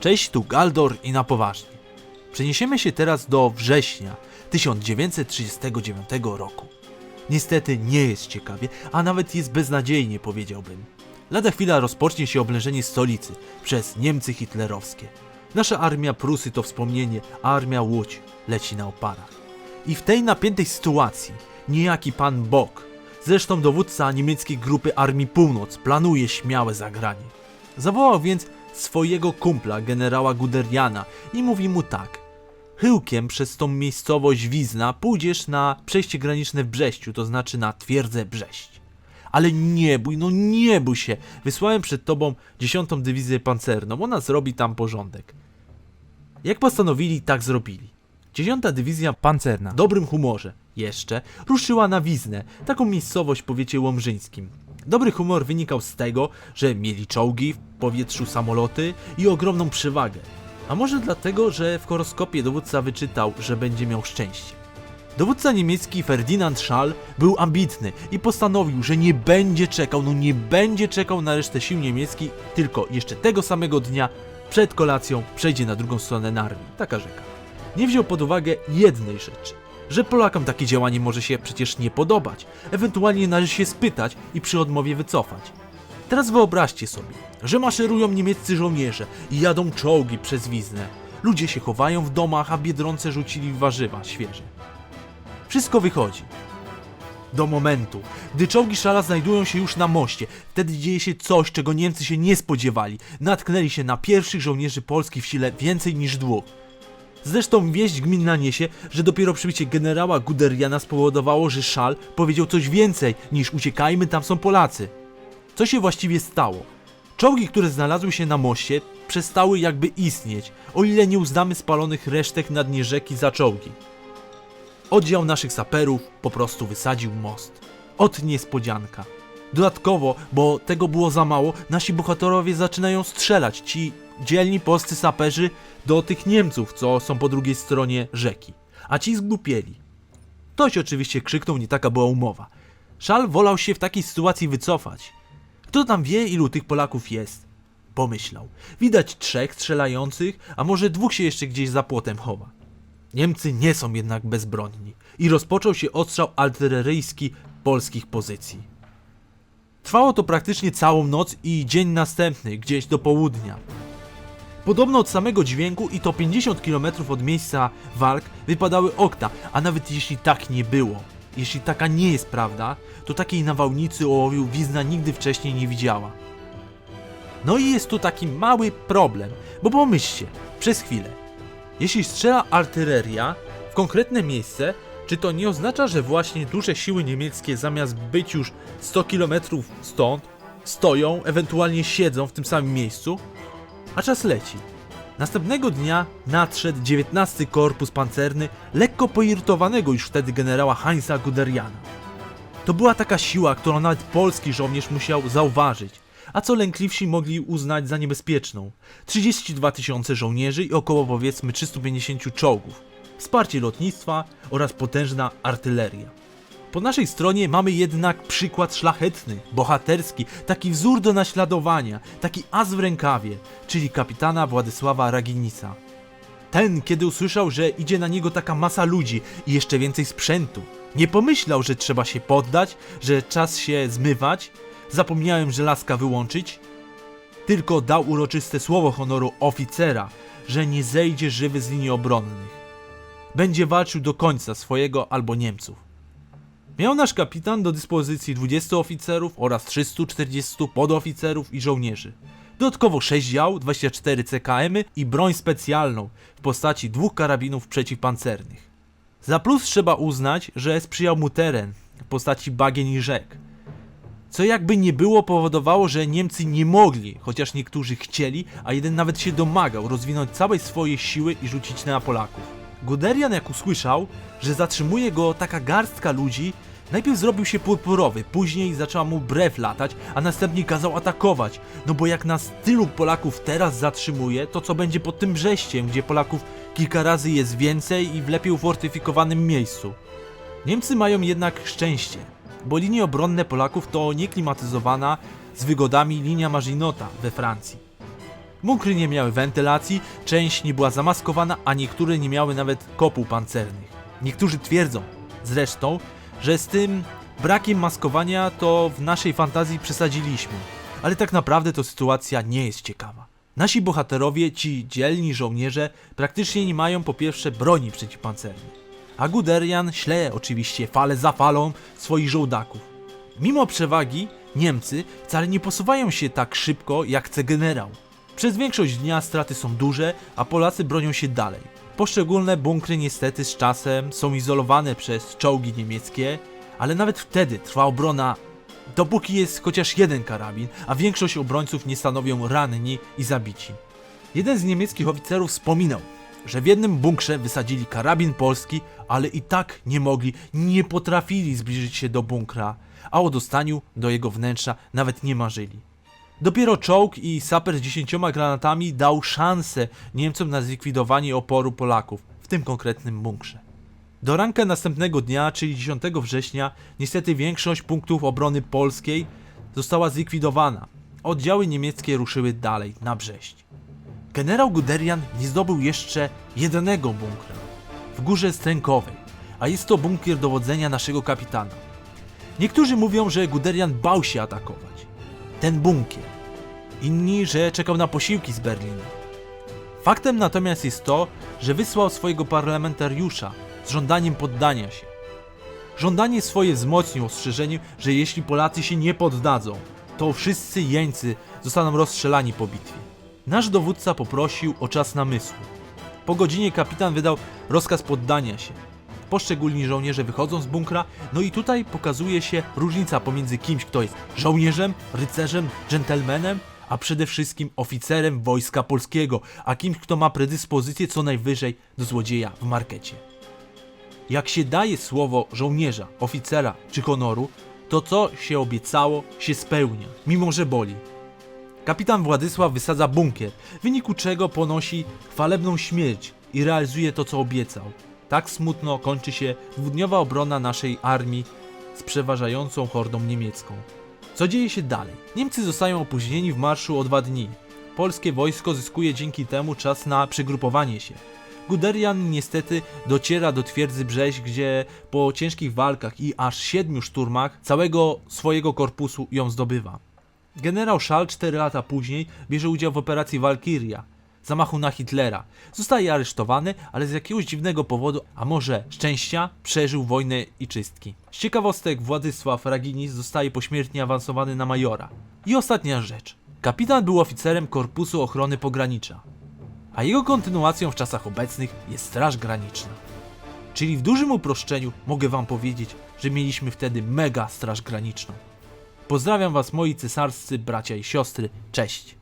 Cześć, tu Galdor i na poważnie. Przeniesiemy się teraz do września 1939 roku. Niestety nie jest ciekawie, a nawet jest beznadziejnie powiedziałbym. Lada chwila rozpocznie się oblężenie stolicy przez Niemcy hitlerowskie. Nasza armia Prusy to wspomnienie, a armia Łódź leci na oparach. I w tej napiętej sytuacji niejaki pan Bok, zresztą dowódca niemieckiej grupy Armii Północ, planuje śmiałe zagranie. Zawołał więc swojego kumpla, generała Guderiana i mówi mu tak. Chyłkiem przez tą miejscowość Wizna pójdziesz na przejście graniczne w Brześciu, to znaczy na twierdzę Brześć. Ale nie bój, no nie bój się. Wysłałem przed tobą 10. dywizję pancerną, ona zrobi tam porządek. Jak postanowili, tak zrobili. 10. dywizja pancerna, w dobrym humorze, jeszcze, ruszyła na Wiznę, taką miejscowość w powiecie łomżyńskim. Dobry humor wynikał z tego, że mieli czołgi, w powietrzu samoloty i ogromną przewagę. A może dlatego, że w horoskopie dowódca wyczytał, że będzie miał szczęście. Dowódca niemiecki Ferdinand Schall był ambitny i postanowił, że nie będzie czekał, no nie będzie czekał na resztę sił niemieckich, tylko jeszcze tego samego dnia przed kolacją przejdzie na drugą stronę Narni. Taka rzeka. Nie wziął pod uwagę jednej rzeczy, że Polakom takie działanie może się przecież nie podobać, ewentualnie należy się spytać i przy odmowie wycofać. Teraz wyobraźcie sobie, że maszerują niemieccy żołnierze i jadą czołgi przez Wiznę. Ludzie się chowają w domach, a biedronce rzucili warzywa świeże. Wszystko wychodzi. Do momentu, gdy czołgi szala znajdują się już na moście, wtedy dzieje się coś, czego Niemcy się nie spodziewali. Natknęli się na pierwszych żołnierzy polskich w sile więcej niż dwóch. Zresztą wieść gminna niesie, że dopiero przybycie generała Guderiana spowodowało, że Szal powiedział coś więcej niż uciekajmy, tam są Polacy. Co się właściwie stało? Czołgi, które znalazły się na moście, przestały jakby istnieć, o ile nie uznamy spalonych resztek na dnie rzeki za czołgi. Oddział naszych saperów po prostu wysadził most. Ot niespodzianka. Dodatkowo, bo tego było za mało, nasi bohaterowie zaczynają strzelać, ci dzielni polscy saperzy, do tych Niemców, co są po drugiej stronie rzeki. A ci zgłupieli. Ktoś oczywiście krzyknął, nie taka była umowa. Szal wolał się w takiej sytuacji wycofać. Kto tam wie, ilu tych Polaków jest? Pomyślał. Widać trzech strzelających, a może dwóch się jeszcze gdzieś za płotem chowa. Niemcy nie są jednak bezbronni i rozpoczął się ostrzał artyleryjski polskich pozycji. Trwało to praktycznie całą noc i dzień następny, gdzieś do południa. Podobno od samego dźwięku i to 50 km od miejsca walk wypadały okna, a nawet jeśli tak nie było, jeśli taka nie jest prawda, to takiej nawałnicy ołowiu Wizna nigdy wcześniej nie widziała. No i jest tu taki mały problem, bo pomyślcie, przez chwilę. Jeśli strzela artyleria w konkretne miejsce, czy to nie oznacza, że właśnie duże siły niemieckie zamiast być już 100 km stąd, stoją, ewentualnie siedzą w tym samym miejscu? A czas leci. Następnego dnia nadszedł 19 Korpus Pancerny, lekko poirytowanego już wtedy generała Heinza Guderiana. To była taka siła, którą nawet polski żołnierz musiał zauważyć, a co lękliwsi mogli uznać za niebezpieczną. 32 tysiące żołnierzy i około powiedzmy 350 czołgów, wsparcie lotnictwa oraz potężna artyleria. Po naszej stronie mamy jednak przykład szlachetny, bohaterski, taki wzór do naśladowania, taki as w rękawie, czyli kapitana Władysława Raginisa. Ten, kiedy usłyszał, że idzie na niego taka masa ludzi i jeszcze więcej sprzętu, nie pomyślał, że trzeba się poddać, że czas się zmywać, zapomniałem żelazka wyłączyć, tylko dał uroczyste słowo honoru oficera, że nie zejdzie żywy z linii obronnych. Będzie walczył do końca swojego albo Niemców. Miał nasz kapitan do dyspozycji 20 oficerów oraz 340 podoficerów i żołnierzy. Dodatkowo 6 dział, 24 CKM i broń specjalną w postaci dwóch karabinów przeciwpancernych. Za plus trzeba uznać, że sprzyjał mu teren w postaci bagien i rzek. Co jakby nie było powodowało, że Niemcy nie mogli, chociaż niektórzy chcieli, a jeden nawet się domagał rozwinąć całej swojej siły i rzucić na Polaków. Guderian jak usłyszał, że zatrzymuje go taka garstka ludzi, najpierw zrobił się purpurowy, później zaczęła mu brew latać, a następnie kazał atakować. No bo jak nas tylu Polaków teraz zatrzymuje, to co będzie pod tym Brześciem, gdzie Polaków kilka razy jest więcej i w lepiej ufortyfikowanym miejscu. Niemcy mają jednak szczęście, bo linie obronne Polaków to nieklimatyzowana z wygodami linia Marzinota we Francji. Bunkry nie miały wentylacji, część nie była zamaskowana, a niektóre nie miały nawet kopuł pancernych. Niektórzy twierdzą zresztą, że z tym brakiem maskowania to w naszej fantazji przesadziliśmy. Ale tak naprawdę to sytuacja nie jest ciekawa. Nasi bohaterowie, ci dzielni żołnierze, praktycznie nie mają po pierwsze broni przeciwpancernej. A Guderian śle oczywiście falę za falą swoich żołdaków. Mimo przewagi, Niemcy wcale nie posuwają się tak szybko, jak chce generał. Przez większość dnia straty są duże, a Polacy bronią się dalej. Poszczególne bunkry niestety z czasem są izolowane przez czołgi niemieckie, ale nawet wtedy trwa obrona dopóki jest chociaż jeden karabin, a większość obrońców nie stanowią ranni i zabici. Jeden z niemieckich oficerów wspominał, że w jednym bunkrze wysadzili karabin polski, ale i tak nie mogli, nie potrafili zbliżyć się do bunkra, a o dostaniu do jego wnętrza nawet nie marzyli. Dopiero czołg i saper z dziesięcioma granatami dał szansę Niemcom na zlikwidowanie oporu Polaków w tym konkretnym bunkrze. Do ranka następnego dnia, czyli 10 września, niestety większość punktów obrony polskiej została zlikwidowana. Oddziały niemieckie ruszyły dalej na Brześć. Generał Guderian nie zdobył jeszcze jednego bunkra w górze Strękowej, a jest to bunkier dowodzenia naszego kapitana. Niektórzy mówią, że Guderian bał się atakować ten bunkier. Inni, że czekał na posiłki z Berlina. Faktem natomiast jest to, że wysłał swojego parlamentariusza z żądaniem poddania się. Żądanie swoje wzmocnił ostrzeżeniem, że jeśli Polacy się nie poddadzą, to wszyscy jeńcy zostaną rozstrzelani po bitwie. Nasz dowódca poprosił o czas namysłu. Po godzinie kapitan wydał rozkaz poddania się. Poszczególni żołnierze wychodzą z bunkra, no i tutaj pokazuje się różnica pomiędzy kimś, kto jest żołnierzem, rycerzem, dżentelmenem, a przede wszystkim oficerem wojska polskiego, a kimś, kto ma predyspozycję co najwyżej do złodzieja w markecie. Jak się daje słowo żołnierza, oficera czy honoru, to co się obiecało, się spełnia, mimo że boli. Kapitan Władysław wysadza bunkier, w wyniku czego ponosi chwalebną śmierć i realizuje to, co obiecał. Tak smutno kończy się dwudniowa obrona naszej armii z przeważającą hordą niemiecką. Co dzieje się dalej? Niemcy zostają opóźnieni w marszu o dwa dni. Polskie wojsko zyskuje dzięki temu czas na przegrupowanie się. Guderian niestety dociera do twierdzy Brześć, gdzie po ciężkich walkach i aż siedmiu szturmach całego swojego korpusu ją zdobywa. Generał Schall 4 lata później bierze udział w operacji Walkiria, zamachu na Hitlera. Zostaje aresztowany, ale z jakiegoś dziwnego powodu, a może szczęścia, przeżył wojnę i czystki. Z ciekawostek Władysław Raginis zostaje pośmiertnie awansowany na majora. I ostatnia rzecz. Kapitan był oficerem Korpusu Ochrony Pogranicza, a jego kontynuacją w czasach obecnych jest Straż Graniczna. Czyli w dużym uproszczeniu mogę wam powiedzieć, że mieliśmy wtedy mega Straż Graniczną. Pozdrawiam was moi cesarscy bracia i siostry, cześć!